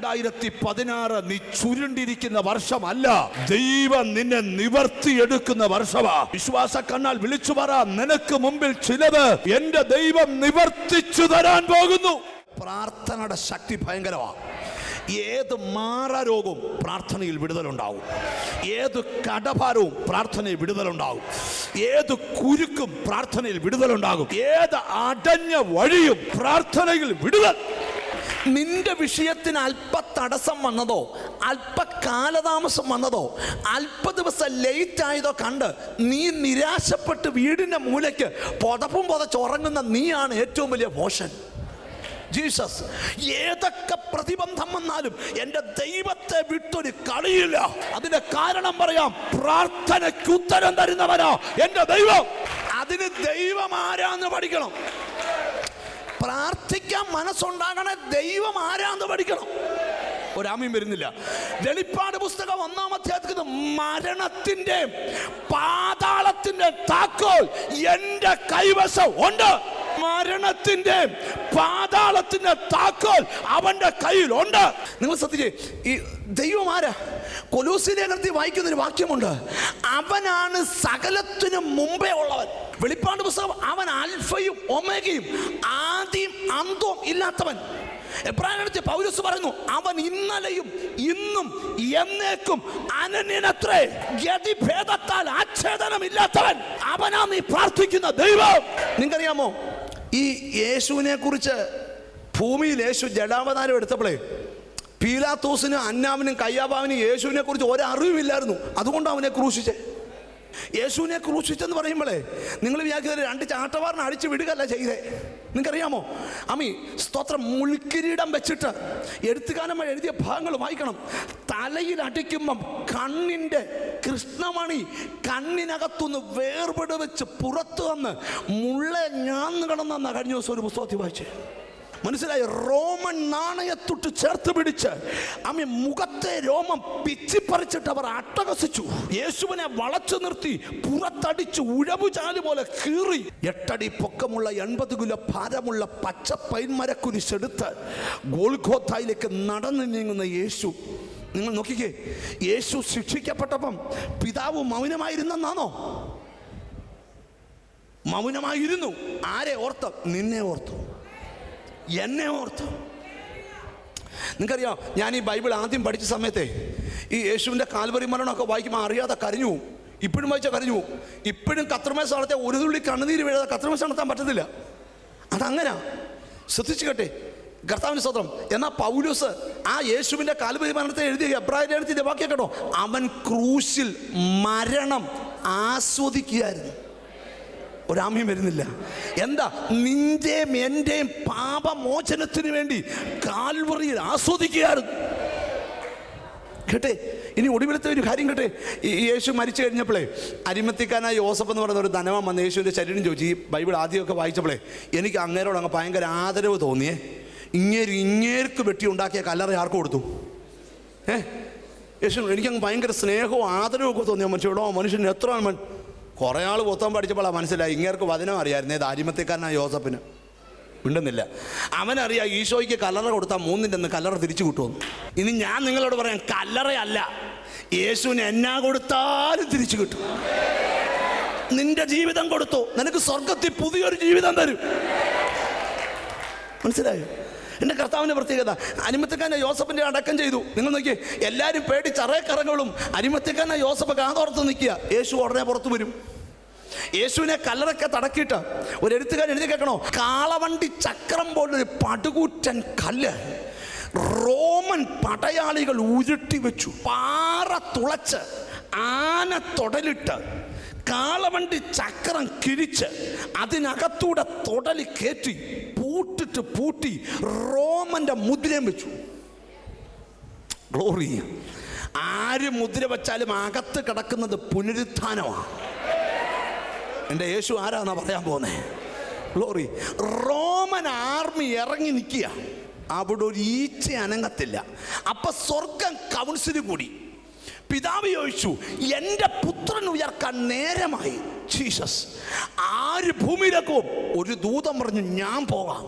രണ്ടായിരത്തി പതിനാറ് നീ ചുരുണ്ടിരിക്കുന്ന വർഷമല്ല. ദൈവം നിന്നെ നിവർത്തിയെടുക്കുന്ന വർഷമാ. വിശ്വാസ കണ്ണാൽ വിളിച്ചു പറ നിനക്ക് മുമ്പിൽ ചിലത് എന്റെ ദൈവം നിവർത്തിച്ചു തരാൻ പോകുന്നു. പ്രാർത്ഥനയുടെ ശക്തി ഭയങ്കരമാ. ഏത് മാറാരോഗവും പ്രാർത്ഥനയിൽ വിടുതലുണ്ടാവും. ഏത് കടഭാരവും പ്രാർത്ഥനയിൽ വിടുതലുണ്ടാവും. ഏത് കുരുക്കും പ്രാർത്ഥനയിൽ വിടുതലുണ്ടാകും. ഏത് അടഞ്ഞ വഴിയും പ്രാർത്ഥനയിൽ വിടുതൽ. നിന്റെ വിഷയത്തിന് അല്പ തടസ്സം വന്നതോ അല്പ കാലതാമസം വന്നതോ അല്പ ദിവസം ലേറ്റ് ആയതോ കണ്ട് നീ നിരാശപ്പെട്ട് വീടിന്റെ മൂലയ്ക്ക് പുതപ്പും പുതച്ചുറങ്ങുന്ന നീയാണ് ഏറ്റവും വലിയ മോശൻ. ജീസസ് ഏതൊക്കെ പ്രതിബന്ധം വന്നാലും എന്റെ ദൈവത്തെ വിട്ടൊരു കളിയില്ല. അതിന്റെ കാരണം പറയാം പ്രാർത്ഥനയ്ക്ക് ഉത്തരം തരുന്നവരാ എന്റെ ദൈവം. അതിന് ദൈവം ആരാന്ന് പഠിക്കണം. പ്രാർത്ഥിക്കാൻ മനസ്സുണ്ടാകണേ ദൈവം ആരാന്ന് പഠിക്കണം. ഒരാമയും വരുന്നില്ല. വെളിപ്പാട് പുസ്തകം ഒന്നാം അധ്യായത്തിൽ മരണത്തിന്റെ പാതാളത്തിന്റെ താക്കോൽ എന്റെ കൈവശം ഉണ്ട്. മരണത്തിന്റെ പാതാളത്തിന്റെ താക്കോൽ അവന്റെ കയ്യിലുണ്ട് നിങ്ങൾ ശ്രദ്ധിച്ചേ ഈ ദൈവം ആരാ? കൊലൂസി ലേഖനത്തിൽ വായിക്കുന്ന ഒരു വാക്യമുണ്ട്. അവനാണ് സകലത്തിനും മുമ്പേ ഉള്ളവൻ. വെളിപ്പാട് പുസ്തകം അവൻ അൽഫയും ഒമേഗയും ആദ്യം അന്തവും ഇല്ലാത്തവൻ. എബ്രാഹിം പൗരസ് പറയുന്നു അവൻ ഇന്നലെയും ഇന്നും എന്നേക്കും അനന്യനത്രേ ഗതിഭേദത്താൽ ആച്ഛേദനമില്ലാത്തവൻ. അവനാ നീ പ്രാർത്ഥിക്കുന്ന ദൈവം. നിങ്ങൾക്കറിയാമോ? ഈ യേശുവിനെ കുറിച്ച് ഭൂമിയിൽ യേശു ജഡാവതാരം എടുത്തപ്പോഴേ പീലാത്തോസിനും അന്നാമിനും കയ്യാബാവിനും യേശുവിനെ കുറിച്ച് ഒരറിവില്ലായിരുന്നു അതുകൊണ്ട് അവനെ ക്രൂശിച്ചേ. യേശുവിനെ ക്രൂശിച്ചെന്ന് പറയുമ്പോഴേ നിങ്ങൾ വിചാരിക്കുന്നത് രണ്ട് ചാട്ടവാറിനെ അടിച്ചു വിടുകയല്ല ചെയ്തേ. നിങ്ങൾക്കറിയാമോ? അമ്മി സ്തോത്രം മുൾക്കിരീടം വെച്ചിട്ട് എഴുത്തുകാലം എഴുതിയ ഭാഗങ്ങൾ വായിക്കണം. തലയിൽ അടിക്കുമ്പം കണ്ണിന്റെ കൃഷ്ണമണി കണ്ണിനകത്തുനിന്ന് വേർപെട് വെച്ച് പുറത്തു വന്ന് മുള്ളെ ഞാൻ കിടന്നു കഴിഞ്ഞ ദിവസം ഒരു പുസ്തകത്തിൽ വായിച്ചേ. മനസ്സിലായി? റോമൻ നാണയത്തൊട്ട് ചേർത്ത് പിടിച്ച് അമ്മ മുഖത്തെ രോമം പിച്ചിപ്പറിച്ചിട്ട് അവർ അട്ടഹസിച്ചു. യേശുവിനെ വളച്ചു നിർത്തി പുറത്തടിച്ച് ഉഴവുചാൽ പോലെ കീറി. എട്ടടി പൊക്കമുള്ള എൺപത് കിലോ ഭാരമുള്ള പച്ച പൈൻമരക്കുരിശെടുത്ത് ഗോൾഖോത്തായിലേക്ക് നടന്നു നീങ്ങുന്ന യേശു. നിങ്ങൾ നോക്കിക്കേ യേശു ശിക്ഷിക്കപ്പെട്ടപ്പം പിതാവ് മൗനമായിരുന്നെന്നാണോ? മൗനമായിരുന്നു. ആരെ ഓർത്ത്? നിന്നെ ഓർത്തു. എന്നെ ഓർത്തു. നിങ്ങൾക്കറിയാം ഞാൻ ഈ ബൈബിൾ ആദ്യം പഠിച്ച സമയത്തെ ഈ യേശുവിന്റെ കാൽവറി മരണമൊക്കെ വായിക്കുമ്പോൾ അറിയാതെ കരഞ്ഞു പോവും. ഇപ്പോഴും വായിച്ചാൽ കരഞ്ഞു പോവും. ഇപ്പോഴും കത്രമേശ നടത്തിയ ഒരു തുള്ളി കണ്ണുനീര് വീഴാതെ കത്രമേശ നടത്താൻ പറ്റത്തില്ല. അതങ്ങനെ. ശ്രദ്ധിച്ചു കേട്ടെ കർത്താവിന്റെ സ്വത്രം എന്നാൽ പൗലൂസ് ആ യേശുവിന്റെ കാൽവരി മരണത്തെ എഴുതിയ എബ്രാഹിം എഴുതിയ വാക്യം കേട്ടോ? അവൻ ക്രൂശിൽ മരണം ആസ്വദിക്കുകയായിരുന്നു. ഒരാമ്യം വരുന്നില്ല. എന്താ? നിന്റെയും എന്റെയും പാപമോചനത്തിന് വേണ്ടി കാൽവറിയിൽ ആസ്വദിക്കുകയായിരുന്നു. കേട്ടെ? ഇനി ഒടുവിലത്തെ ഒരു കാര്യം കേട്ടെ? ഈ യേശു മരിച്ചു കഴിഞ്ഞപ്പോഴേ അരിമത്തിക്കാനായ യോസഫ് എന്ന് പറയുന്ന ഒരു ധനവൻ വന്ന യേശുവിന്റെ ശരീരം ചോദിച്ചു. ഈ ബൈബിൾ ആദ്യമൊക്കെ വായിച്ചപ്പോഴേ എനിക്ക് അങ്ങേരോട് അങ്ങ് ഭയങ്കര ആദരവ് തോന്നിയേ. ഇങ്ങേര് ഇങ്ങേർക്ക് വെട്ടി ഉണ്ടാക്കിയ കല്ലറ ആർക്ക് കൊടുത്തു? ഏ? യേശു എനിക്കങ്ങ് ഭയങ്കര സ്നേഹവും ആദരവും ഒക്കെ തോന്നിയ മനുഷ്യടോ മനുഷ്യൻ എത്ര കുറേ ആൾ പുസ്തകം പഠിച്ചപ്പോഴാണ് മനസ്സിലായി. ഇങ്ങേർക്ക് വചനം അറിയായിരുന്നു ഏത് അരിമത്തിക്കാരനായ യോസഫിന്? ഉണ്ടെന്നില്ല അവനറിയാം ഈശോയ്ക്ക് കല്ലറ കൊടുത്താൽ മൂന്നിന്റെ ഒന്ന് കല്ലറ തിരിച്ചു കിട്ടുമെന്ന്. ഇനി ഞാൻ നിങ്ങളോട് പറയാം കല്ലറയല്ല. യേശുവിന് എന്നാ കൊടുത്താലും തിരിച്ചു കിട്ടും. നിന്റെ ജീവിതം കൊടുത്തു. നിനക്ക് സ്വർഗത്തിൽ പുതിയൊരു ജീവിതം തരും. മനസ്സിലായോ? എന്റെ കർത്താവിന്റെ പ്രത്യേകത അനിമത്തക്കാരനെ യോസഫിന്റെ അടക്കം ചെയ്തു. നിങ്ങൾ നോക്കിയേ എല്ലാവരും പേടി ചറയക്കറകളും അനിമത്തിക്കാരനെ യോസഫ് കാതോർത്ത് നിൽക്കുക. യേശു ഉടനെ പുറത്തു വരും. യേശുവിനെ കല്ലറൊക്കെ തടക്കിയിട്ട് ഒരു എഴുത്തുകാരൻ എഴുതി കേൾക്കണോ? കാളവണ്ടി ചക്രം പോലൊരു പടുകൂറ്റൻ കല്ല് റോമൻ പടയാളികൾ ഉരുട്ടി വെച്ചു. പാറ തുളച്ച് ആന തൊടലിട്ട് കാളവണ്ടി ചക്രം കിഴിച്ച് അതിനകത്തൂടെ തൊടലി കയറ്റി പൂട്ടിട്ട് പൂട്ടി റോമന്റെ മുദ്രയും വെച്ചു. ഗ്ലോറി ആര് മുദ്ര വെച്ചാലും അകത്ത് കിടക്കുന്നത് പുനരുത്ഥാനമാണ്. എന്റെ യേശു ആരാന്നാ പറയാൻ പോകുന്നത് ഗ്ലോറി റോമൻ ആർമി ഇറങ്ങി നിൽക്കുക. അവിടെ ഒരു ഈച്ച അനങ്ങത്തില്ല. അപ്പം സ്വർഗം കൗൺസിൽ കൂടി. പിതാവ് ചോദിച്ചു എന്റെ പുത്രൻ ഉയർക്കാൻ നേരമായി. ജീസസ് ആര് ഭൂമിയിലേക്കും ഒരു ദൂതം പറഞ്ഞു ഞാൻ പോകാം.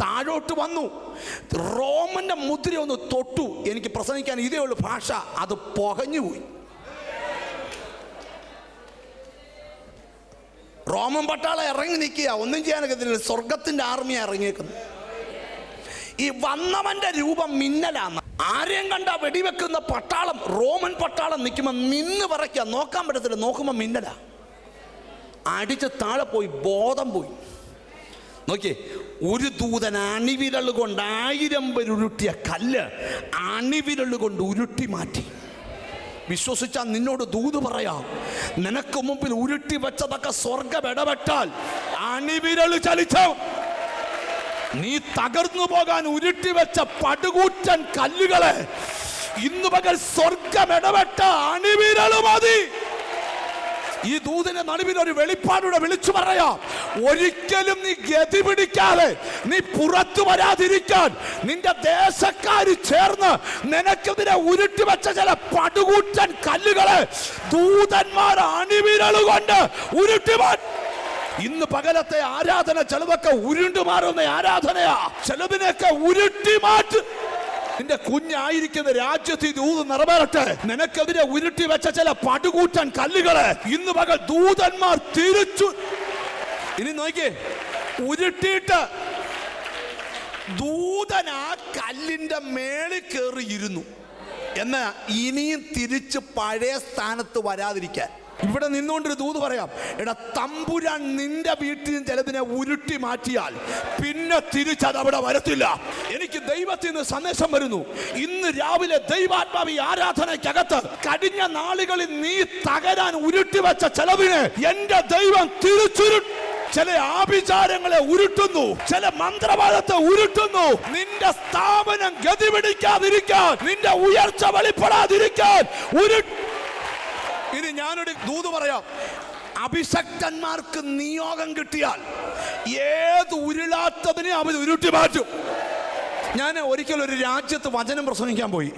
താഴോട്ട് വന്നു. റോമന്റെ മുദ്ര ഒന്ന് തൊട്ടു. എനിക്ക് പ്രസംഗിക്കാൻ ഇതേ ഉള്ളൂ ഭാഷ. അത് പുകഞ്ഞുപോയി. റോമൻ പട്ടാളം ഇറങ്ങി നിൽക്കുക. ഒന്നും ചെയ്യാനൊക്കത്തില്ല. സ്വർഗത്തിന്റെ ആർമി ഇറങ്ങിയേക്കുന്നത്. ഈ വന്നവന്റെ രൂപം മിന്നലാന്ന്. ആരെയും കണ്ട വെടിവെക്കുന്ന പട്ടാളം റോമൻ പട്ടാളം നിൽക്കുമ്പോൾ നിന്ന് പറയ്ക്കുക നോക്കാൻ പറ്റത്തില്ല. നോക്കുമ്പോൾ മിന്നലാ. അടിച്ച് താഴെ പോയി ബോധം പോയി. നോക്കിയേ ഒരു ദൂതൻ അണിവിരൽ കൊണ്ട് ആയിരം പേരുരുട്ടിയ കല്ല് അണിവിരൽ കൊണ്ട് ഉരുട്ടി മാറ്റി. വിശ്വസിച്ചാൽ നിന്നോട് ദൂത് പറയാം. നിനക്ക് മുമ്പിൽ ഉരുട്ടി വെച്ചതൊക്കെ സ്വർഗം ഇടപെട്ടാൽ അണിവിരൽ ചലിച്ചോ നീ തകർന്നു പോകാൻ ഉരുട്ടി വെച്ച പടുകൂറ്റൻ കല്ലുകളെ ഇന്ന് പകൽ സ്വർഗം ഇടപെട്ട അണിവിരൽ മതി. ഈ ദൂതിന്റെ നടുവിൽ ഒരു വെളിപ്പാടൂടെ വിളിച്ചു പറയാം. ഒരിക്കലും നീ ഗതി പിടിക്കാതെ നീ പുറത്തു വരാതിരിക്കാൻ നിന്റെ ദേശക്കാർ ചേർന്ന് നിനക്കെതിരെ ഉരുട്ടി വെച്ച ചില പടുകൂറ്റൻ കല്ലുകളെ ദൂതന്മാർ അണിവിരലുകൊണ്ട് ഉരുട്ടി ഇന്ന് പകലത്തെ ആരാധന ചിലതൊക്കെ ഉരുണ്ടു മാറുന്ന ആരാധനയാ. ചിലതിനൊക്കെ ഉരുട്ടി മാറ്റ്. നിന്റെ കുഞ്ഞായിരിക്കുന്ന രാജ്യത്ത് ദൂത് നിറവേറട്ടെ. നിനക്കെതിരെ ഉരുട്ടി വെച്ച ചില പടുകൂറ്റൻ കല്ലുകളെ ഇന്ന് പകൽ ദൂതന്മാർ തിരിച്ചു. ഇനി നോക്കിയേ ഉരുട്ടിയിട്ട് ദൂതൻ ആ കല്ലിന്റെ മേളിൽ കയറിയിരുന്നു എന്നാ ഇനിയും തിരിച്ച് പഴയ സ്ഥാനത്ത് വരാതിരിക്കാൻ. ഇവിടെ നിന്നുകൊണ്ടൊരു ദൂത് പറയാം എടാ തമ്പുരാൻ നിന്റെ വീട്ടിൽ നിന്ന് ചിലതിനെ ഉരുട്ടി മാറ്റിയാൽ പിന്നെ തിരിച്ചത് അവിടെ വരത്തില്ല. എനിക്ക് ദൈവത്തിൽ നിന്ന് സന്ദേശം വരുന്നു ഇന്ന് രാവിലെ ദൈവാത്മാവി ആരാധനയ്ക്കകത്ത് കഴിഞ്ഞ നാളുകളിൽ നീ തകരാൻ ഉരുട്ടി വെച്ച ചെലവിനെ എന്റെ ദൈവം തിരിച്ചുരു ചില ആഭിചാരങ്ങളെ ഉരുട്ടുന്നു ചില മന്ത്രവാദത്തെ ഉരുട്ടുന്നു. നിന്റെ സ്ഥാപനം ഗതി പിടിക്കാതിരിക്കാൻ നിന്റെ ഉയർച്ച വെളിപ്പെടാതിരിക്കാൻ ഉരു ഇനി ഞാനൊരു ദൂത് പറയാം. അഭിഷക്തന്മാർക്ക് നിയോഗം കിട്ടിയാൽ ഏത് ഉരുളാത്തതിനെ അവർ ഉരുട്ടി മാറ്റും. ഞാൻ ഒരിക്കലും ഒരു രാജ്യത്ത് വചനം പ്രസംഗിക്കാൻ പോയി.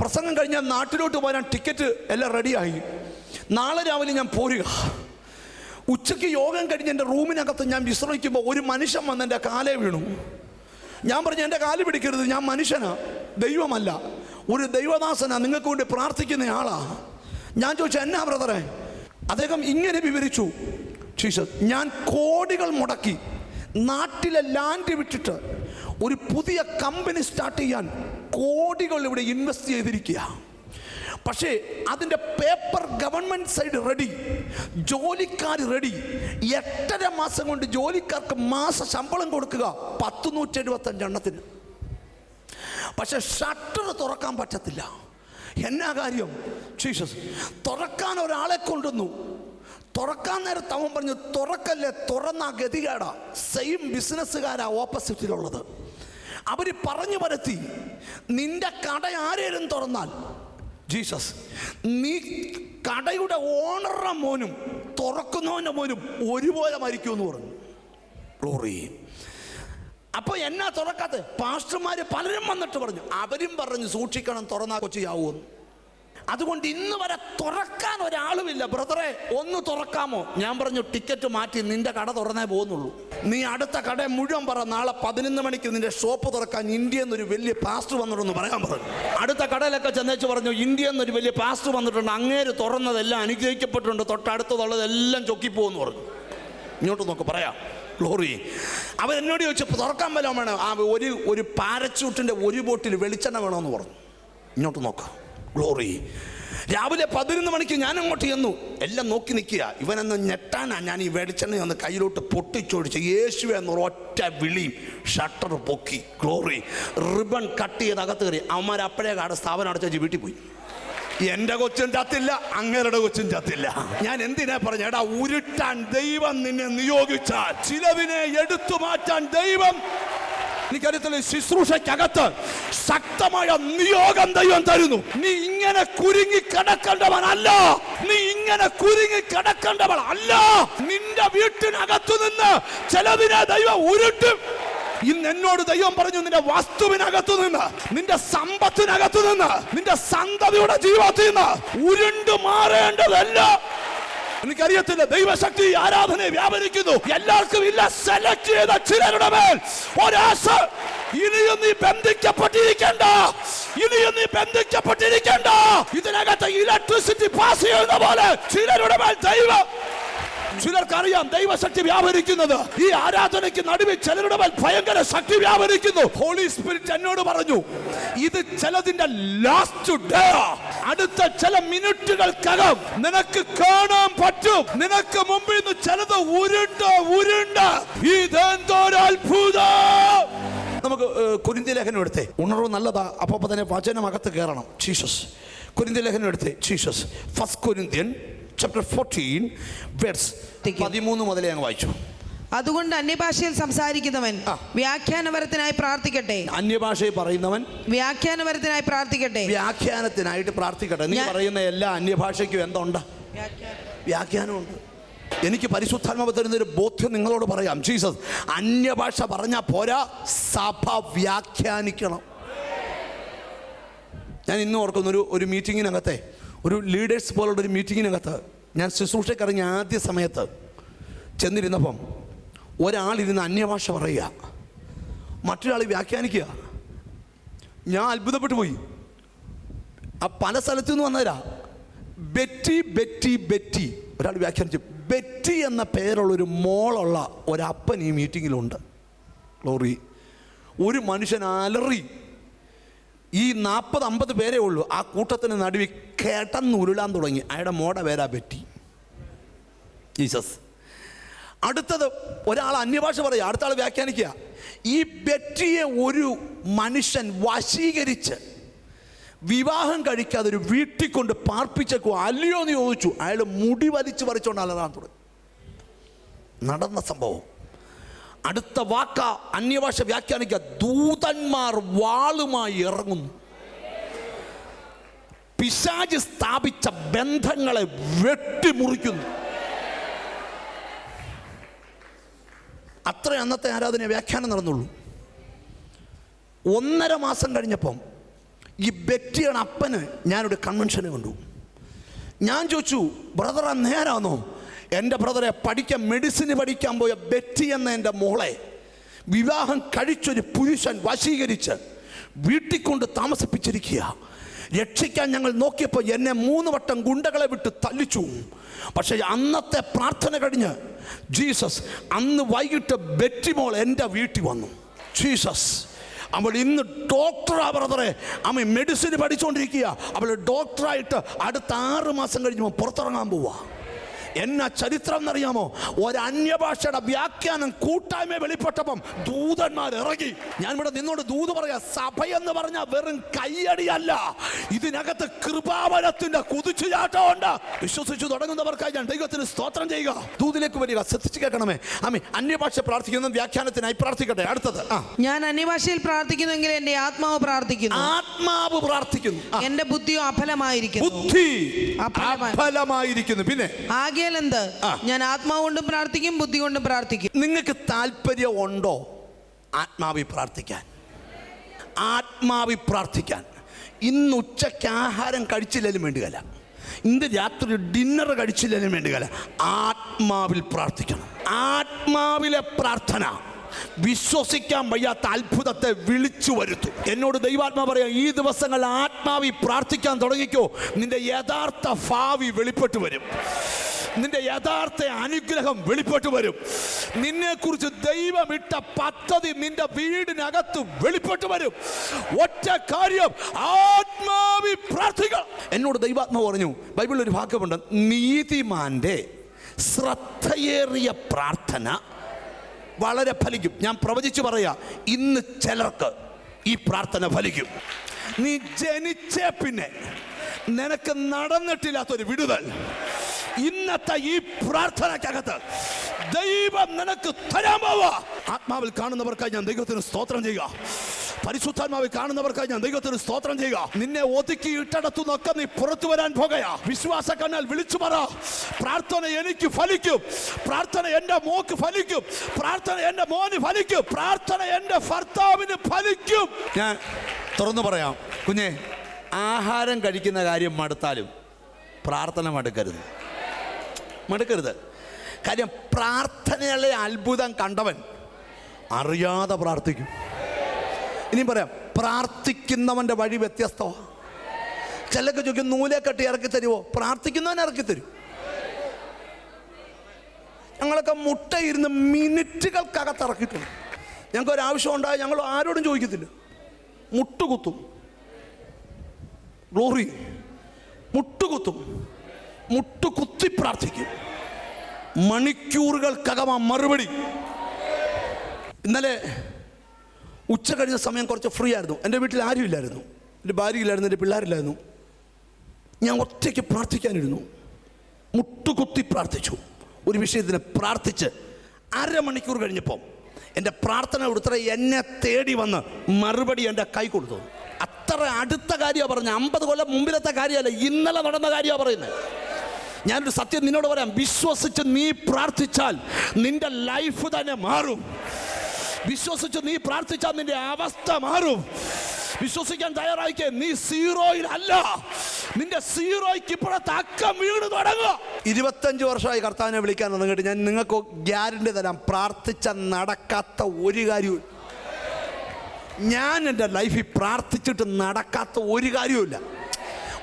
പ്രസംഗം കഴിഞ്ഞാൽ നാട്ടിലോട്ട് പോരാൻ ടിക്കറ്റ് എല്ലാം റെഡിയായി. നാളെ രാവിലെ ഞാൻ പോരുക. ഉച്ചയ്ക്ക് യോഗം കഴിഞ്ഞ് എന്റെ റൂമിനകത്ത് ഞാൻ വിശ്രമിക്കുമ്പോൾ ഒരു മനുഷ്യൻ വന്ന് എന്റെ കാലേ വീണു. ഞാൻ പറഞ്ഞു എന്റെ കാൽ പിടിക്കരുത് ഞാൻ മനുഷ്യനാ. ദൈവമല്ല. ഒരു ദൈവദാസനാ. നിങ്ങൾക്ക് വേണ്ടി പ്രാർത്ഥിക്കുന്ന ആളാ. ഞാൻ ചോദിച്ചു എന്നാ ബ്രദറെ അദ്ദേഹം ഇങ്ങനെ വിവരിച്ചു. ജീസസ് ഞാൻ കോടികൾ മുടക്കി നാട്ടിലെ ലാൻഡ് വിട്ടിട്ട് ഒരു പുതിയ കമ്പനി സ്റ്റാർട്ട് ചെയ്യാൻ കോടികൾ ഇവിടെ ഇൻവെസ്റ്റ് ചെയ്തിരിക്കുക പക്ഷേ അതിന്റെ പേപ്പർ ഗവൺമെന്റ് സൈഡ് റെഡി ജോലിക്കാർ റെഡി എട്ടര മാസം കൊണ്ട് ജോലിക്കാർക്ക് മാസ ശമ്പളം കൊടുക്കുക പത്ത് നൂറ്റി എഴുപത്തഞ്ച് എണ്ണത്തിന്. പക്ഷെ ഷട്ടർ തുറക്കാൻ പറ്റത്തില്ല. എന്നാ കാര്യം? ജീസസ് തുറക്കാൻ ഒരാളെ കൊണ്ടുവന്നു. തുറക്കാൻ നേരത്ത് അവൻ പറഞ്ഞു തുറക്കല്ലേ തുറന്ന ഗതികേടാ. സെയിം ബിസിനസ്സുകാരാ ഓപ്പോസിറ്റിലുള്ളത് അവർ പറഞ്ഞു പരത്തി നിന്റെ കട ആരേലും തുറന്നാൽ? ജീസസ് നീ കടയുടെ ഓണറുടെ മോനും തുറക്കുന്നവന്റെ മോനും ഒരുപോലെ മരിക്കുമെന്ന് പറഞ്ഞു. അപ്പൊ എന്നാ തുറക്കാത്ത? പാസ്റ്റർമാർ പലരും വന്നിട്ട് പറഞ്ഞു അവരും പറഞ്ഞു സൂക്ഷിക്കണം തുറന്നാ കൊച്ചിയാവുമെന്ന് അതുകൊണ്ട് ഇന്ന് വരെ തുറക്കാൻ ഒരാളുമില്ല. ബ്രദറെ ഒന്ന് തുറക്കാമോ? ഞാൻ പറഞ്ഞു ടിക്കറ്റ് മാറ്റി നിന്റെ കട തുറന്നേ പോകുന്നുള്ളൂ നീ അടുത്ത കട മുഴുവൻ പറ നാളെ പതിനൊന്ന് മണിക്ക് നിന്റെ ഷോപ്പ് തുറക്കാൻ ഇന്ത്യ എന്നൊരു വലിയ പാസ്റ്റർ വന്നിട്ടുണ്ടെന്ന് പറയാൻ പറഞ്ഞു. അടുത്ത കടയിലൊക്കെ ചെന്നേച്ച് പറഞ്ഞു ഇന്ത്യ എന്നൊരു വലിയ പാസ്റ്റർ വന്നിട്ടുണ്ട്. അങ്ങേര് തുറന്നതെല്ലാം അനുഗ്രഹിക്കപ്പെട്ടിട്ടുണ്ട്. തൊട്ടടുത്തതുള്ളതെല്ലാം ചൊക്കിപ്പോന്ന് പറഞ്ഞു. ഇങ്ങോട്ട് നോക്ക് പറയാം. ഗ്ലോറി അവൻ ചോദിച്ചപ്പോൾ ചോദിച്ചു തുറക്കാൻ വല്ലതും വേണം? ആ ഒരു ഒരു പാരച്യൂട്ടിന്റെ ഒരു ബോട്ടിൽ വെളിച്ചെണ്ണ വേണമെന്ന് പറഞ്ഞു. ഇങ്ങോട്ട് നോക്കാം. ഗ്ലോറി രാവിലെ പതിനൊന്ന് മണിക്ക് ഞാൻ അങ്ങോട്ട് ചെന്നു. എല്ലാം നോക്കി നിൽക്കുക. ഇവനെന്ന് ഞെട്ടാനാ. ഞാൻ ഈ വെളിച്ചെണ്ണ ഒന്ന് കയ്യിലോട്ട് പൊട്ടിച്ചോടിച്ച് യേശു എന്നൊരു ഒറ്റ വിളിയും ഷട്ടർ പൊക്കി. ഗ്ലോറി റിബൺ കട്ട് ചെയ്ത് അകത്ത് കയറി. അവന്മാർ അപ്പോഴേ സ്ഥാപനം അടച്ചു വീട്ടിൽ പോയി. എന്റെ കൊച്ചും ചത്തില്ല അങ്ങേരുടെ കൊച്ചും ചത്തില്ല. ഞാൻ എന്തിനാ പറഞ്ഞ? ഉരുട്ടാൻ ദൈവം നിന്നെ നിയോഗിച്ചാൽ ചിലവിനെ എടുത്തു മാറ്റാൻ ദൈവം എനിക്കറിയത്തില്ല ശുശ്രൂഷയ്ക്കകത്ത് ശക്തമായ നിയോഗം ദൈവം തരുന്നു. നീ ഇങ്ങനെ കുരുങ്ങി കിടക്കേണ്ടവനല്ല. നീ ഇങ്ങനെ കുരുങ്ങി കിടക്കേണ്ടവൾ അല്ല നിന്റെ വീട്ടിനകത്തു നിന്ന് ചിലവിനെ ദൈവം ഉരുട്ടും. ഇന്ന് എന്നോട് ദൈവം പറഞ്ഞു നിന്റെ വസ്തുവിനകത്തു നിന്ന് നിന്റെ സമ്പത്തിനകത്തു നിന്ന് നിന്റെ സന്തതിയുടെ ജീവിതത്തിൽ നിന്ന് ഉരുണ്ടു മാറേണ്ടതല്ല. എനിക്കറിയത്തില്ല ദൈവശക്തി ആരാധന വ്യാപരിക്കുന്നു. എല്ലാവർക്കും ഇല്ല സെലക്ട് ചെയ്ത ചിലരുടെ മേൽ. ഒരാശ ഇനിയും നീ ബന്ധിക്കപ്പെട്ടിരിക്കണ്ട. ഇനിയും നീ ബന്ധിക്കപ്പെട്ടിരിക്കണ്ട. ഇതിനകത്ത് ഇലക്ട്രിസിറ്റി പാസ് ചെയ്യുന്ന പോലെ ചിലരുടെ മേൽ ദൈവം ചിലർക്കറിയാം ദൈവശക്തി വ്യാപരിക്കുന്നത്. ഈ ആരാധനയ്ക്ക് നടുവിൽ ചിലരുടെ ഭയങ്കര ശക്തി വ്യാപരിക്കുന്നു. ഹോളി സ്പിരിറ്റ് എന്നോട് പറഞ്ഞു ഇത് ചിലതിന്റെ ലാസ്റ്റ് ഡേ അടുത്ത ചില മിനിറ്റുകൾക്കകം നിനക്ക് കാണാൻ പറ്റും. നിനക്ക് മുമ്പിൽ നിന്ന് ചിലത് ഉരുണ്ട് ഉരുണ്ട്. ഇതെന്തോ അത്ഭുതം. നമുക്ക് കുരിന്തി ലേഖനം എടുത്തേ. ഉണർവ് നല്ലതാ അപ്പൊ തന്നെ വചനമകത്ത് കയറണം. ജീസസ് കുരിന്തി ലേഖനം എടുത്തേ. Jesus first Corinthian chapter fourteen verse പതിമൂന്ന് മുതലേ അങ്ങ് വായിച്ചു. അതുകൊണ്ട് അന്യഭാഷയിൽ സംസാരിക്കുന്നവൻ. വ്യാഖ്യാനപരത്തിനായി പ്രാർത്ഥിക്കട്ടെ. അന്യഭാഷയിൽ പറയുന്നവൻ വ്യാഖ്യാനപരത്തിനായി പ്രാർത്ഥിക്കട്ടെ. വ്യാഖ്യാനത്തിനായിട്ട് പ്രാർത്ഥിക്കട്ടെ. നീ പറയുന്ന എല്ലാ അന്യഭാഷയ്ക്കും എന്തുണ്ട്? വ്യാഖ്യാനമുണ്ട്. എനിക്ക് പരിശുദ്ധാത്മാവ് തരുന്നൊരു ബോധ്യം നിങ്ങളോട് പറയാം. ജീസസ് അന്യഭാഷ പറഞ്ഞാൽ പോരാ സഭ വ്യാഖ്യാനിക്കണം. ഞാൻ ഇന്ന് ഓർക്കുന്നൊരു ഒരു മീറ്റിങ്ങിനകത്തെ ഒരു ലീഡേഴ്സ് പോലുള്ള ഒരു മീറ്റിങ്ങിനകത്ത് ഞാൻ ശുശ്രൂഷക്കിറങ്ങിയ ആദ്യ സമയത്ത് ചെന്നിരുന്നപ്പം ഒരാളിരുന്ന് അന്യഭാഷ പറയുക. മറ്റൊരാൾ വ്യാഖ്യാനിക്കുക. ഞാൻ അത്ഭുതപ്പെട്ടു പോയി. ആ പല സ്ഥലത്തു നിന്ന് വന്നവരാ. Betty Betty Betty. ഒരാൾ വ്യാഖ്യാനിച്ചു. ബെറ്റി എന്ന പേരുള്ള ഒരു മോളുള്ള ഒരപ്പൻ ഈ മീറ്റിങ്ങിലുണ്ട് ലോറി ഒരു മനുഷ്യൻ അലറി. ഈ നാൽപ്പത് അമ്പത് പേരേ ഉള്ളൂ. ആ കൂട്ടത്തിന് നടുവിൽ കേട്ടെന്ന് ഉരുളാൻ തുടങ്ങി. അയാളുടെ മോഡ പേരാ പറ്റി ജീസസ്. അടുത്തത് ഒരാൾ അന്യഭാഷ പറയുക. അടുത്ത ആൾ വ്യാഖ്യാനിക്കുക. ഈ ബെറ്റിയെ ഒരു മനുഷ്യൻ വശീകരിച്ച് വിവാഹം കഴിക്കാതെ ഒരു വീട്ടിൽ കൊണ്ട് പാർപ്പിച്ചേക്കോ അല്ലയോ എന്ന് ചോദിച്ചു. അയാൾ മുടി വലിച്ചു പറിച്ചുകൊണ്ട് അലറാൻ തുടങ്ങി നടന്ന സംഭവം. അടുത്ത വാക്ക അന്യഭാഷ വ്യാഖ്യാനിക്കുക ദൂതന്മാർ വാളുമായി ഇറങ്ങുന്നു. പിശാജ് സ്ഥാപിച്ച ബന്ധങ്ങളെ വെട്ടിമുറിക്കുന്നു. അത്ര അന്നത്തെ ആരാധന വ്യാഖ്യാനം നടന്നുള്ളൂ. ഒന്നര മാസം കഴിഞ്ഞപ്പം ഈ ബെറ്റിയുടെ അപ്പന് ഞാനൊരു കൺവെൻഷന് കണ്ടു. ഞാൻ ചോദിച്ചു ബ്രദർ നേരാന്നോ? എന്റെ ബ്രദറെ പഠിക്കാൻ മെഡിസിന് പഠിക്കാൻ പോയ ബെറ്റി എന്ന എന്റെ മോളെ വിവാഹം കഴിച്ചൊരു പുരുഷൻ വശീകരിച്ച് വീട്ടിൽ കൊണ്ട് താമസിപ്പിച്ചിരിക്കുക. രക്ഷിക്കാൻ ഞങ്ങൾ നോക്കിയപ്പോൾ എന്നെ മൂന്ന് വട്ടം ഗുണ്ടകളെ വിട്ട് തല്ലിച്ചു. പക്ഷേ അന്നത്തെ പ്രാർത്ഥന കഴിഞ്ഞ് ജീസസ് അന്ന് വൈകിട്ട് ബെറ്റി മോൾ എന്റെ വീട്ടിൽ വന്നു. ജീസസ് അവൾ ഇന്ന് ഡോക്ടറാ ബ്രദറെ. അമ്മ മെഡിസിൻ പഠിച്ചുകൊണ്ടിരിക്കുക അവൾ ഡോക്ടറായിട്ട് അടുത്ത ആറ് മാസം കഴിഞ്ഞ് പുറത്തിറങ്ങാൻ പോവാ. എന്നാ ചരിത്രം എന്നറിയാമോ? ഒരു അന്യഭാഷയുടെ വ്യാഖ്യാനം കൂട്ടായ്മ വെളിപ്പെട്ടപ്പം ദൂതന്മാർ ഇറങ്ങി. ഞാൻ ഇവിടെ നിന്നോട് ദൂത് പറയാ സഭ എന്ന് പറഞ്ഞ വെറും കയ്യടിയല്ല. ഇതിനകത്ത് കൃപാവനത്തിന്റെ കുതിച്ചുചാട്ടമുണ്ട്. വിശ്വസിച്ചു തുടങ്ങുന്നവർക്കായി ഞാൻ ദൈവത്തിന് സ്തോത്രം ചെയ്യുക. ദൂതിലേക്ക് വരിക. ശ്രദ്ധിച്ചു കേൾക്കണമേ. അമ്മ അന്യഭാഷ പ്രാർത്ഥിക്കുന്ന വ്യാഖ്യാനത്തിനായി പ്രാർത്ഥിക്കട്ടെ. അടുത്തത്. ഞാൻ അന്യഭാഷയിൽ പ്രാർത്ഥിക്കുന്നെങ്കിൽ എന്റെ ആത്മാവ് പ്രാർത്ഥിക്കുന്നു. ആത്മാവ് പ്രാർത്ഥിക്കുന്നു. എന്റെ ബുദ്ധിയോ അഫലമായിരിക്കുന്നു. ബുദ്ധി അഫലമായി- അഫലമായിരിക്കുന്നു. പിന്നെ? ആകയാൽ എന്ത് ഞാൻ ആത്മാവ് കൊണ്ടും പ്രാർത്ഥിക്കും ബുദ്ധി കൊണ്ടും പ്രാർത്ഥിക്കും. നിങ്ങൾക്ക് താല്പര്യം ഉണ്ടോ? ആത്മാവി പ്രാർത്ഥിക്കാൻ. ആത്മാവി പ്രാർത്ഥിക്കാൻ. ഇന്ന് ഉച്ചയ്ക്ക് ആഹാരം കഴിച്ചില്ലെങ്കിലും വേണ്ടിയല്ല ഇന്ന് രാത്രി ഡിന്നർ കഴിച്ചില്ലെങ്കിലും വേണ്ടിയല്ല ആത്മാവിൽ പ്രാർത്ഥിക്കണം. ആത്മാവിലെ പ്രാർത്ഥന വിശ്വസിക്കാൻ വയ്യാത്ത അത്ഭുതത്തെ വിളിച്ചു വരുത്തും. എന്നോട് ദൈവാത്മാ പറയാം ഈ ദിവസങ്ങൾ ആത്മാവി പ്രാർത്ഥിക്കാൻ തുടങ്ങിക്കോ. നിന്റെ യഥാർത്ഥ ഭാവി വെളിപ്പെട്ടു വരും. നിന്റെ യഥാർത്ഥ അനുഗ്രഹം വെളിപ്പെട്ടു വരും. നിന്നെ കുറിച്ച് ദൈവമിട്ട പദ്ധതി നിന്റെ വീടിനകത്ത് വെളിപ്പെട്ടു വരും. ഒറ്റ കാര്യം ആത്മാവി പ്രാർത്ഥിക്കുക. എന്നോട് ദൈവാത്മാവ് പറഞ്ഞു ബൈബിളിൽ ഒരു വാക്യമുണ്ട് നീതിമാന്റെ ശ്രദ്ധയേറിയ പ്രാർത്ഥന വളരെ ഫലിക്കും. ഞാൻ പ്രവചിച്ചു പറയാ ഇന്ന് ചിലർക്ക് ഈ പ്രാർത്ഥന ഫലിക്കും. നീ ജനിച്ച പിന്നെ നിനക്ക് നടന്നിട്ടില്ലാത്തൊരു വിടുതൽ. ഇന്നത്തെ ഈ പ്രാർത്ഥനക്കകത്ത് ദൈവം നിനക്ക് തരാൻ പോവാ ആത്മാവിൽ കാണുന്നവർക്കായി ഞാൻ ദൈവത്തിന് സ്തോത്രം ചെയ്യുക. പരിശുദ്ധാത്മാവിൽ കാണുന്നവർക്കായി ഞാൻ ദൈവത്തിന് സ്തോത്രം ചെയ്യുക. നിന്നെ ഒതുക്കി ഇട്ടടത്തു നിന്നൊക്കെ നീ പുറത്തു വരാൻ പോകയാ വിശ്വാസ കണ്ണാൽ വിളിച്ചു പറ. പ്രാർത്ഥന എനിക്ക് ഫലിക്കും. പ്രാർത്ഥന എന്റെ മോക്ക് ഫലിക്കും. പ്രാർത്ഥന എന്റെ മോന് ഫലിക്കും. പ്രാർത്ഥന എന്റെ ഭർത്താവിന് ഫലിക്കും. ഞാൻ തുറന്നു പറയാം. കുഞ്ഞെ ആഹാരം കഴിക്കുന്ന കാര്യം മടുത്താലും പ്രാർത്ഥന മടുക്കരുത്. മടുക്കരുത്. കാര്യം പ്രാർത്ഥനയിലെ അത്ഭുതം കണ്ടവൻ അറിയാതെ പ്രാർത്ഥിക്കും. ഇനിയും പറയാം പ്രാർത്ഥിക്കുന്നവന്റെ വഴി വ്യത്യസ്തമാണ് ചിലക്ക് ചോദിക്കും നൂലെ കെട്ടി ഇറക്കി തരുമോ പ്രാർത്ഥിക്കുന്നവൻ ഇറക്കി തരും. ഞങ്ങളൊക്കെ മുട്ടയിരുന്ന് മിനിറ്റുകൾക്കകത്ത് ഇറക്കിയിട്ടുണ്ട് ഞങ്ങൾക്ക് ഒരു ആവശ്യം ഉണ്ടായ ഞങ്ങൾ ആരോടും ചോദിക്കത്തില്ല. മുട്ടുകുത്തും. ഗ്ലോറി മുട്ടുകുത്തും. മുട്ടുകുത്തി പ്രാർത്ഥിക്കും മണിക്കൂറുകൾക്കകം ആ മറുപടി. ഇന്നലെ ഉച്ച കഴിഞ്ഞ സമയം കുറച്ച് ഫ്രീ ആയിരുന്നു എന്റെ വീട്ടിൽ ആരും ഇല്ലായിരുന്നു എന്റെ ഭാര്യയില്ലായിരുന്നു എന്റെ പിള്ളേരില്ലായിരുന്നു. ഞാൻ ഒറ്റയ്ക്ക് പ്രാർത്ഥിക്കാനിരുന്നു. മുട്ടുകുത്തി പ്രാർത്ഥിച്ചു ഒരു വിഷയത്തിന് പ്രാർത്ഥിച്ച് അരമണിക്കൂർ കഴിഞ്ഞപ്പോൾ എന്റെ പ്രാർത്ഥന ഉത്തര എന്നെ തേടി വന്ന് മറുപടി എന്റെ കൈ കൊടുത്തു. അത്ര അടുത്ത കാര്യമാണ് പറഞ്ഞത്. അമ്പത് കൊല്ലം മുമ്പിലത്തെ കാര്യമല്ല ഇന്നലെ നടന്ന കാര്യമാണ് പറയുന്നത്. ഞാനൊരു സത്യം നിന്നോട് പറയാം. വിശ്വസിച്ച് നീ പ്രാർത്ഥിച്ചാൽ നിന്റെ ലൈഫ് തന്നെ മാറും. വിശ്വസിച്ച് നീ പ്രാർത്ഥിച്ചാൽ നിന്റെ അവസ്ഥ മാറും. വിശ്വസിക്കാൻ തയ്യാറായിക്കേ നീ സീറോയിൽ അല്ല. നിന്റെ സീറോയ്ക്ക് ഇപ്പോഴത്തെ അക്കം വീണ് തുടങ്ങുക. ഇരുപത്തഞ്ച് വർഷമായി കർത്താവിനെ വിളിക്കാൻ തുടങ്ങിയിട്ട് ഞാൻ നിങ്ങൾക്ക് ഗ്യാരണ്ടി തരാം. പ്രാർത്ഥിച്ച നടക്കാത്ത ഒരു കാര്യവും ഞാൻ എന്റെ ലൈഫിൽ പ്രാർത്ഥിച്ചിട്ട് നടക്കാത്ത ഒരു കാര്യവുമില്ല.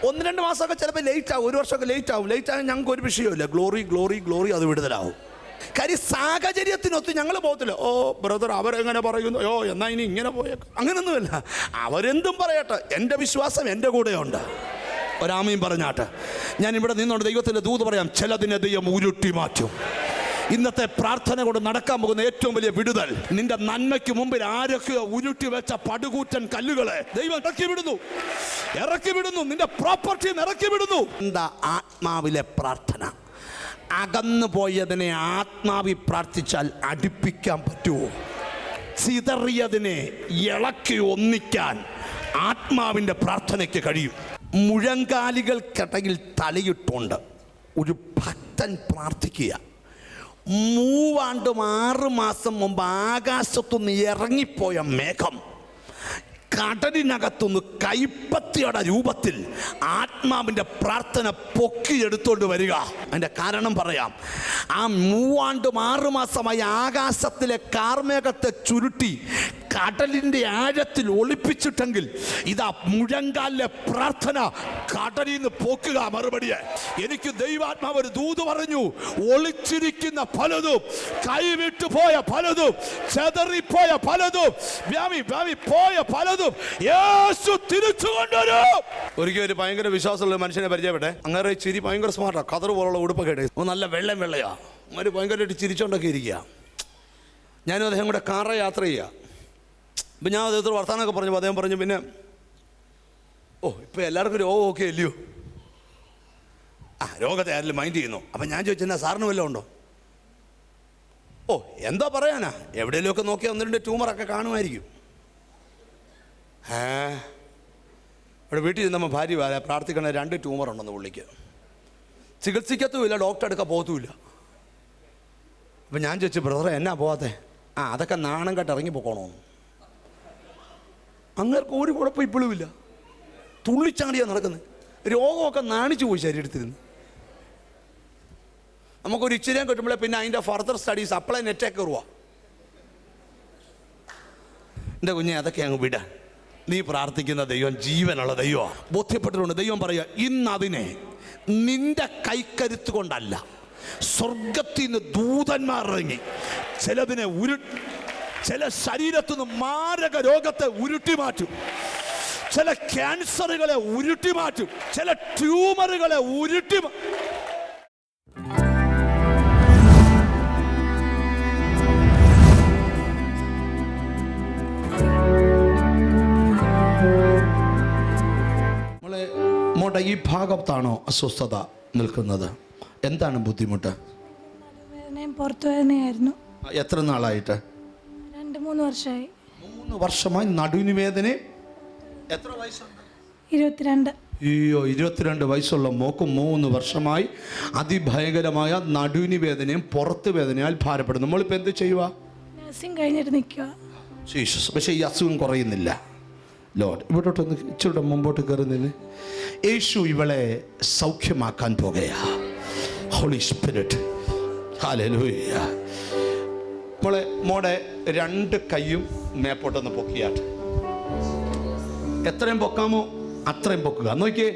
ഒന്ന് രണ്ട് മാസമൊക്കെ ചിലപ്പോൾ ലേറ്റ് ആവും ഒരു വർഷമൊക്കെ ലേറ്റ് ആവും. ലേറ്റ് ആയാൽ ഞങ്ങൾക്ക് ഒരു വിഷയമില്ല ഗ്ലോറി ഗ്ലോറി ഗ്ലോറി അത് വിടുതലാവും. കാര്യം സാഹചര്യത്തിനൊത്ത് ഞങ്ങൾ പോകത്തില്ല. ഓ ബ്രദർ അവരെങ്ങനെ പറയുന്നു? ഓ എന്നാ ഇനി ഇങ്ങനെ പോയേക്കാം. അങ്ങനൊന്നുമില്ല. അവരെന്തും പറയട്ടെ. എന്റെ വിശ്വാസം എന്റെ കൂടെയുണ്ട്. ഒരാമയും പറഞ്ഞാട്ടെ ഞാൻ ഇവിടെ നിന്നുകൊണ്ട് ദൈവത്തിന്റെ ദൂത് പറയാം. ചിലതിനെ ദൈവം ഉരുട്ടി മാറ്റും. ഇന്നത്തെ പ്രാർത്ഥന കൊണ്ട് നടക്കാൻ പോകുന്ന ഏറ്റവും വലിയ വിടുതൽ. നിന്റെ നന്മയ്ക്ക് മുമ്പിൽ ആരൊക്കെയോ ഉരുട്ടി വെച്ച പടുകൂറ്റൻ കല്ലുകളെ ദൈവം ഇറക്കി വിടുന്നു. ഇറക്കി വിടുന്നു. നിന്റെ പ്രോപ്പർട്ടി ഇറക്കി വിടുന്നു. എന്താ ആത്മാവിലെ പ്രാർത്ഥന? അകന്നു പോയതിനെ ആത്മാവി പ്രാർത്ഥിച്ചാൽ അടുപ്പിക്കാൻ പറ്റുമോ? ചിതറിയതിനെ ഇളക്കി ഒന്നിക്കാൻ ആത്മാവിന്റെ പ്രാർത്ഥനയ്ക്ക് കഴിയും. മുഴങ്കാലികൾക്കിടയിൽ തലയിട്ടുകൊണ്ട് ഒരു ഭക്തൻ പ്രാർത്ഥിക്കുക. മൂവാണ്ടും ആറ് മാസം മുമ്പ് ആകാശത്തുനിന്ന് ഇറങ്ങിപ്പോയ മേഘം കടലിനകത്തുനിന്ന് കൈപ്പത്തിയുടെ രൂപത്തിൽ ആത്മാവിന്റെ പ്രാർത്ഥന പൊക്കിയെടുത്തോണ്ട് വരിക. അതിന്റെ കാരണം പറയാം. ആ മൂവാണ്ടും ആറുമാസമായി ആകാശത്തിലെ കാർമേഘത്തെ ചുരുട്ടി കടലിന്റെ ആഴത്തിൽ ഒളിപ്പിച്ചിട്ടെങ്കിൽ ഇതാ മുഴങ്കാലിലെ പ്രാർത്ഥന കടലിൽ നിന്ന് പോക്കുക മറുപടിയെ എനിക്ക് ദൈവാത്മാവ് ഒരു ദൂത് പറഞ്ഞു ഒളിച്ചിരിക്കുന്ന പലതും കൈവിട്ടു പോയ പലതും ചെതറിപ്പോയ പലതും വ്യാമി വ്യാമി പോയ പലതും യേശു തിരിച്ചു കൊണ്ടുവരും. ഒരിക്കൽ ഒരു ഭയങ്കര വിശ്വാസമുള്ള മനുഷ്യനെ പരിചയപ്പെട്ടെ അങ്ങനെ ചിരി ഭയങ്കര സ്മാർട്ടാ. കതറ് പോലുള്ള ഉടുപ്പൊക്കെ നല്ല വെള്ളം വെള്ളയാ. ഒരു ഭയങ്കരമായിട്ട് ചിരിച്ചോണ്ടൊക്കെ ഇരിക്കുക ഞാനും അദ്ദേഹം കൂടെ കാറ യാത്ര ചെയ്യുക ഇപ്പം ഞാൻ അദ്ദേഹത്തോട് വർത്തമാനമൊക്കെ പറഞ്ഞു. അദ്ദേഹം പറഞ്ഞു പിന്നെ ഓ ഇപ്പം എല്ലാവർക്കും രോഗം ഓക്കെ അല്ലയോ ആ രോഗത്തെ ആരെങ്കിലും മൈൻഡ് ചെയ്യുന്നു അപ്പം ഞാൻ ചോദിച്ചെന്നാ സാറിന് വല്ലതും ഉണ്ടോ ഓ എന്താ പറയാനാ എവിടെയെങ്കിലുമൊക്കെ നോക്കിയാൽ ഒന്ന് രണ്ട് ട്യൂമറൊക്കെ കാണുമായിരിക്കും ഏ ഇവിടെ വീട്ടിൽ ചെന്നപ്പോൾ ഭാര്യ വരാ പ്രാർത്ഥിക്കണ രണ്ട് ട്യൂമർ ഉണ്ടെന്ന് പുള്ളിക്ക് ചികിത്സിക്കത്തുമില്ല ഡോക്ടർ എടുക്കാൻ പോകത്തുമില്ല അപ്പം ഞാൻ ചോദിച്ചു ബ്രദറെ എന്നാ പോവാത്തേ ആ അതൊക്കെ നാണം കെട്ട് ഇറങ്ങി പോക്കണോ അങ്ങേർക്ക് ഒരു കുഴപ്പം ഇപ്പോഴും ഇല്ല. തുള്ളിച്ചാടിയാണ് നടക്കുന്നത് രോഗമൊക്കെ നാണിച്ചു പോയി ശരീരത്തിൽ നിന്ന് നമുക്കൊരു ഇച്ചിരി കിട്ടുമ്പോഴേ പിന്നെ അതിന്റെ ഫർദർ സ്റ്റഡീസ് അപ്പളെ നെറ്റൊക്കെ കയറുക എന്റെ കുഞ്ഞെ അതൊക്കെ അങ്ങ് വിട. നീ പ്രാർത്ഥിക്കുന്ന ദൈവം ജീവനുള്ള ദൈവമാണ് ബോധ്യപ്പെട്ടിട്ടുണ്ട്. ദൈവം പറയുക ഇന്ന് അതിനെ നിന്റെ കൈക്കരുത്ത് കൊണ്ടല്ല സ്വർഗത്തിൽ നിന്ന് ദൂതന്മാർ ഇറങ്ങി ചിലതിനെ ഉരു ചില ശരീരത്തു നിന്ന് മാരക രോഗത്തെ ഉരുട്ടി മാറ്റും. ചില ക്യാൻസറുകളെ ഉരുട്ടി മാറ്റും. ചില ട്യൂമറുകളെ ഉരുട്ടി മോട്ടെ ഈ ഭാഗത്താണോ അസ്വസ്ഥത നിൽക്കുന്നത്? എന്താണ് ബുദ്ധിമുട്ട്? വേദനയും പുറത്തുവേദനയായിരുന്നു എത്ര നാളായിട്ട്? മൂന്ന് വർഷമായി. മൂന്ന് വർഷമായി നടുവിന് വേദന എത്ര വയസ്സുണ്ട്? ഇരുപത്തിരണ്ട്. അയ്യോ ഇരുപത്തിരണ്ട് വയസ്സുള്ള മോക്ക് മൂന്ന് വർഷമായി അതിഭയങ്കരമായ നടുവിന് വേദനയും പുറത്ത് വേദനയാൽ ഭാരപ്പെടുന്നു. നമ്മളിപ്പോൾ എന്ത് ചെയ്യുക നഴ്സിംഗ് കഴിഞ്ഞിട്ട് നിൽക്കുക ജീസസ് പക്ഷേ ഈ അസുഖം കുറയുന്നില്ല. ലോഡ് ഇവിടോട്ടൊന്ന് ഇച്ചിരി മുമ്പോട്ട് കയറുന്നതിന് യേശു ഇവളെ സൗഖ്യമാക്കാൻ പോകുകയാ. ഹോളി സ്പിരിറ്റ് ഹാലൂയ്യ മോളെ മോടെ രണ്ട് കൈയും മേപ്പോട്ടൊന്ന് പൊക്കിയാട്ട്. എത്രയും പൊക്കാമോ അത്രയും പൊക്കുക. നോക്കിയേ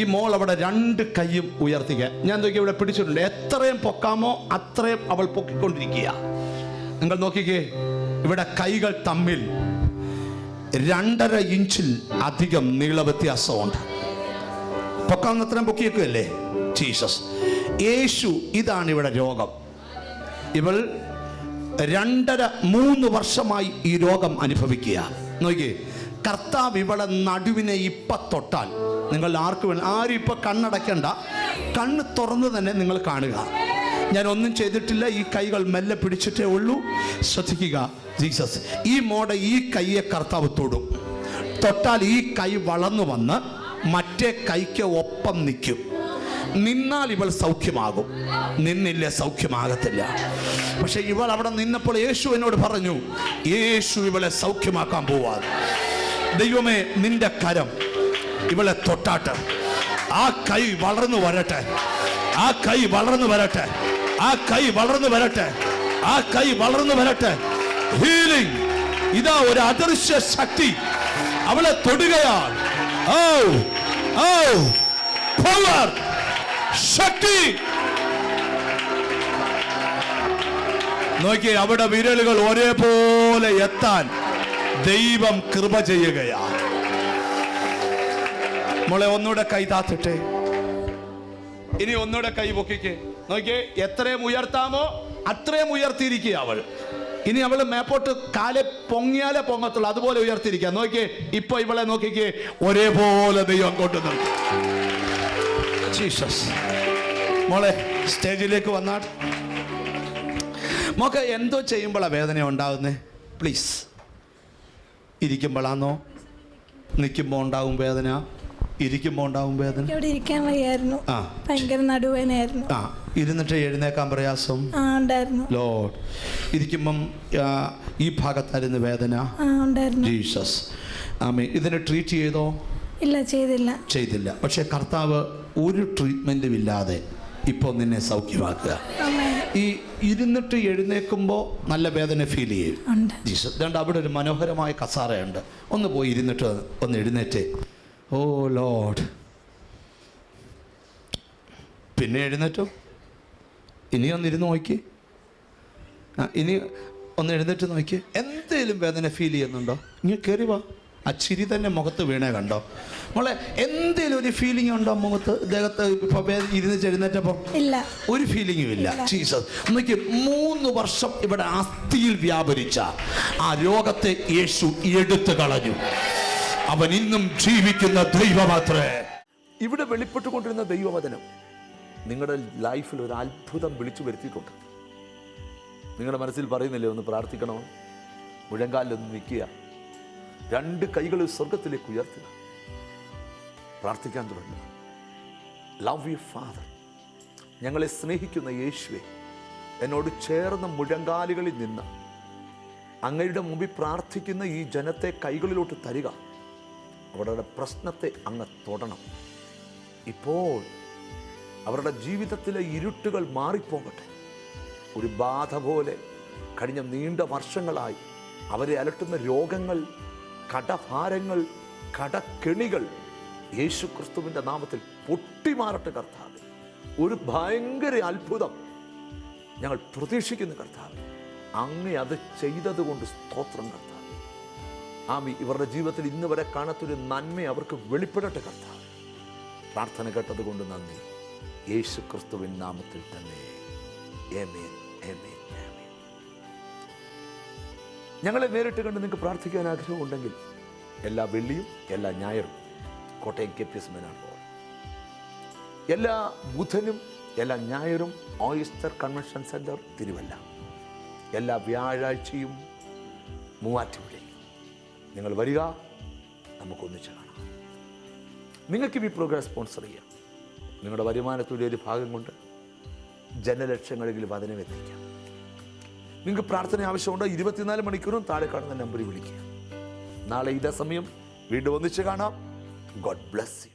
ഈ മോൾ അവിടെ രണ്ട് കൈയും ഉയർത്തിക്കുക ഞാൻ നോക്കി ഇവിടെ പിടിച്ചിട്ടുണ്ട്. എത്രയും പൊക്കാമോ അത്രയും അവൾ പൊക്കിക്കൊണ്ടിരിക്കുക. നിങ്ങൾ നോക്കിക്കേ ഇവിടെ കൈകൾ തമ്മിൽ രണ്ടര ഇഞ്ചിൽ അധികം നീള വ്യത്യാസമുണ്ട്. പൊക്കാവുന്നത്രയും പൊക്കിയേക്കുമല്ലേ ജീസസ്. യേശു ഇതാണ് ഇവിടെ രോഗം. ഇവൾ രണ്ടര മൂന്ന് വർഷമായി ഈ രോഗം അനുഭവിക്കുക. നോക്കിയേ കർത്താവ് ഇവളെ നടുവിനെ ഇപ്പം തൊട്ടാൽ നിങ്ങൾ ആർക്ക് വേണം ആരും ഇപ്പം കണ്ണടയ്ക്കണ്ട. കണ്ണ് തുറന്ന് തന്നെ നിങ്ങൾ കാണുക. ഞാൻ ഒന്നും ചെയ്തിട്ടില്ല ഈ കൈകൾ മെല്ലെ പിടിച്ചിട്ടേ ഉള്ളൂ. ശ്രദ്ധിക്കുക ജീസസ് ഈ മോഡ ഈ കൈയെ കർത്താവ് തൊടും. തൊട്ടാൽ ഈ കൈ വളർന്നു വന്ന് മറ്റേ കൈക്ക് ഒപ്പം നിൽക്കും. നിന്നാൽ ഇവൾ സൗഖ്യമാകും. നിന്നില്ല സൗഖ്യമാകത്തില്ല. പക്ഷെ ഇവൾ അവിടെ നിന്നപ്പോൾ യേശു എന്നോട് പറഞ്ഞു യേശു ഇവളെ സൗഖ്യമാക്കാൻ പോവാതെ ദൈവമേ നിന്റെ കരം ഇവളെ തൊട്ടാട്ട്. ആ കൈ വളർന്നു വരട്ടെ. ആ കൈ വളർന്നു വരട്ടെ. ആ കൈ വളർന്നു വരട്ടെ. ആ കൈ വളർന്നു വരട്ടെ. ഹീലിംഗ് ഇതാ ഒരു അദൃശ്യ ശക്തി. അവളെ തൊടുകയാണ്. ഓ ഓ പവർ ശക്തി. നോക്കി അവിടെ വിരലുകൾ ഒരേപോലെ എത്താൻ ദൈവം കൃപ ചെയ്യുകയാണ് മോളെ ഒന്നുകൂടെ കൈ താത്തിട്ടെ. ഇനി ഒന്നുകൂടെ കൈ പൊക്കിക്കേ. നോക്കിയേ എത്രയും ഉയർത്താമോ അത്രയും ഉയർത്തിയിരിക്കുക അവൾ. ഇനി അവൾ മേപ്പോട്ട് കാലെ പൊങ്ങിയാലേ പൊങ്ങത്തുള്ളൂ അതുപോലെ ഉയർത്തിയിരിക്കുക നോക്കിയേ ഇപ്പൊ ഇവളെ നോക്കിക്കേ ഒരേപോലെ ദൈവം കൊണ്ടു നിർത്തും. ജീസസ് മോളെ സ്റ്റേജിലേക്ക് വന്നാൽ. മോക്ക് എന്തോ ചെയ്യുമ്പോഴാണ് വേദന ഉണ്ടാകുന്നേ പ്ലീസ് ഇരിക്കുമ്പോഴാണോ നിൽക്കുമ്പോൾ ഉണ്ടാവും വേദന. ഇരിക്കുമ്പോൾ ഉണ്ടാവും വേദന. ഇവിടെ ഇരിക്കാൻ വയ്യായിരുന്നു. ആ. ഭയങ്കര നടുവേദനയായിരുന്നു. ആ ഇരുന്നിട്ട് എഴുന്നേക്കാൻ പ്രയാസം ഉണ്ടായിരുന്നു. ലോഡ് ഇരിക്കുമ്പം ഈ ഭാഗത്തായിരുന്നു വേദന. ഉണ്ടായിരുന്നു. ജീസസ് ആമേ ഇതിനെ ട്രീറ്റ് ചെയ്തോ? ഇല്ല ചെയ്തില്ല. ചെയ്തില്ല. പക്ഷെ കർത്താവ് ഒരു ട്രീറ്റ്മെന്റും ഇല്ലാതെ ഇപ്പോൾ നിന്നെ സൗഖ്യമാക്കുക. ഈ ഇരുന്നിട്ട് എഴുന്നേൽക്കുമ്പോൾ നല്ല വേദന ഫീൽ ചെയ്യും. ജീസസ് അതുകൊണ്ട് അവിടെ ഒരു മനോഹരമായ കസാരയുണ്ട്. ഒന്ന് പോയി ഇരുന്നിട്ട് ഒന്ന് എഴുന്നേറ്റ്. Oh lord. പിന്നെ എഴുന്നേറ്റോ. ഇനി ഒന്ന് ഇരുന്ന് നോക്കി. ഇനി ഒന്ന് എഴുന്നേറ്റ് നോക്കി. എന്തേലും വേദന ഫീൽ ചെയ്യുന്നുണ്ടോ? ഇങ്ങനെ കയറി വാ. ആ ചിരി തന്നെ മുഖത്ത് വീണേ കണ്ടോ? മോളെ എന്തേലും ഒരു ഫീലിംഗ് ഉണ്ടോ മുഖത്ത്? ദേഹത്ത് ഇരുന്ന് എഴുന്നേറ്റപ്പോൾ ഇല്ല. ഒരു ഫീലിംഗും ഇല്ല. ജീസസ് നോക്കി മൂന്ന് വർഷം ഇവിടെ അസ്ഥിയിൽ വ്യാപരിച്ച ആ രോഗത്തെ യേശു എടുത്തു കളഞ്ഞു. അവൻ ഇന്നും ജീവിക്കുന്ന ദൈവമാത്രേ ഇവിടെ വെളിപ്പെട്ടുകൊണ്ടിരുന്ന ദൈവവചനം നിങ്ങളുടെ ലൈഫിൽ ഒരു അത്ഭുതം വിളിച്ചു വരുത്തിയിട്ടുണ്ട്. നിങ്ങളുടെ മനസ്സിൽ പറയുന്നില്ലേ ഒന്ന് പ്രാർത്ഥിക്കണോ? മുഴങ്കാലിലൊന്ന് നിൽക്കുക. രണ്ട് കൈകൾ സ്വർഗത്തിലേക്ക് ഉയർത്തുക പ്രാർത്ഥിക്കാൻ തുടങ്ങുക. ലവ് യു ഫാദർ ഞങ്ങളെ സ്നേഹിക്കുന്ന യേശുവെ എന്നോട് ചേർന്ന മുഴങ്കാലുകളിൽ നിന്ന് അങ്ങയുടെ മുമ്പിൽ പ്രാർത്ഥിക്കുന്ന ഈ ജനത്തെ കൈകളിലോട്ട് തരിക. അവരുടെ പ്രശ്നത്തെ അങ്ങ് തൊടണം. ഇപ്പോൾ അവരുടെ ജീവിതത്തിലെ ഇരുട്ടുകൾ മാറിപ്പോകട്ടെ. ഒരു ബാധ പോലെ കഴിഞ്ഞ നീണ്ട വർഷങ്ങളായി അവരെ അലട്ടുന്ന രോഗങ്ങൾ കടഭാരങ്ങൾ കടക്കെണികൾ യേശു ക്രിസ്തുവിന്റെ നാമത്തിൽ പൊട്ടിമാറട്ടെ കർത്താവ്. ഒരു ഭയങ്കര അത്ഭുതം ഞങ്ങൾ പ്രതീക്ഷിക്കുന്നു കർത്താവ്. അങ്ങേ അത് ചെയ്തതുകൊണ്ട് സ്തോത്രം കർത്താവ്. ആമി ഇവരുടെ ജീവിതത്തിൽ ഇന്ന് വരെ കാണാത്തൊരു നന്മ അവർക്ക് വെളിപ്പെടട്ടെ കർത്താവ്. പ്രാർത്ഥന കേട്ടതുകൊണ്ട് നന്ദി. യേശു ക്രിസ്തുവിൻ നാമത്തിൽ തന്നെ. ഏമേൻ ഏമേൻ ഞങ്ങളെ നേരിട്ട് കണ്ട് നിങ്ങൾക്ക് പ്രാർത്ഥിക്കാൻ ആഗ്രഹമുണ്ടെങ്കിൽ എല്ലാ വെള്ളിയും എല്ലാ ഞായറും കോട്ടയം കെ പി എസ് മേനാണ് എല്ലാ ബുധനും എല്ലാ ഞായറും ഓയിസ്റ്റർ കൺവെൻഷൻ സെന്റർ തിരുവല്ല. എല്ലാ വ്യാഴാഴ്ചയും മൂവാറ്റുപുഴയിൽ നിങ്ങൾ വരിക നമുക്കൊന്നിച്ച് കാണാം. നിങ്ങൾക്കും ഈ പ്രോഗ്രാം സ്പോൺസർ ചെയ്യാം. നിങ്ങളുടെ വരുമാനത്തിന്റെ ഒരു ഭാഗം കൊണ്ട് ജനലക്ഷങ്ങളിൽ വചനം എത്തിക്കാം നിങ്ങൾക്ക് പ്രാർത്ഥന ആവശ്യമുണ്ട്? ഇരുപത്തിനാല് മണിക്കൂറും താഴെ കാണുന്ന നമ്പറിൽ വിളിക്കുക. നാളെ ഇതേ സമയം വീണ്ടും ഒന്നിച്ച് കാണാം. God bless you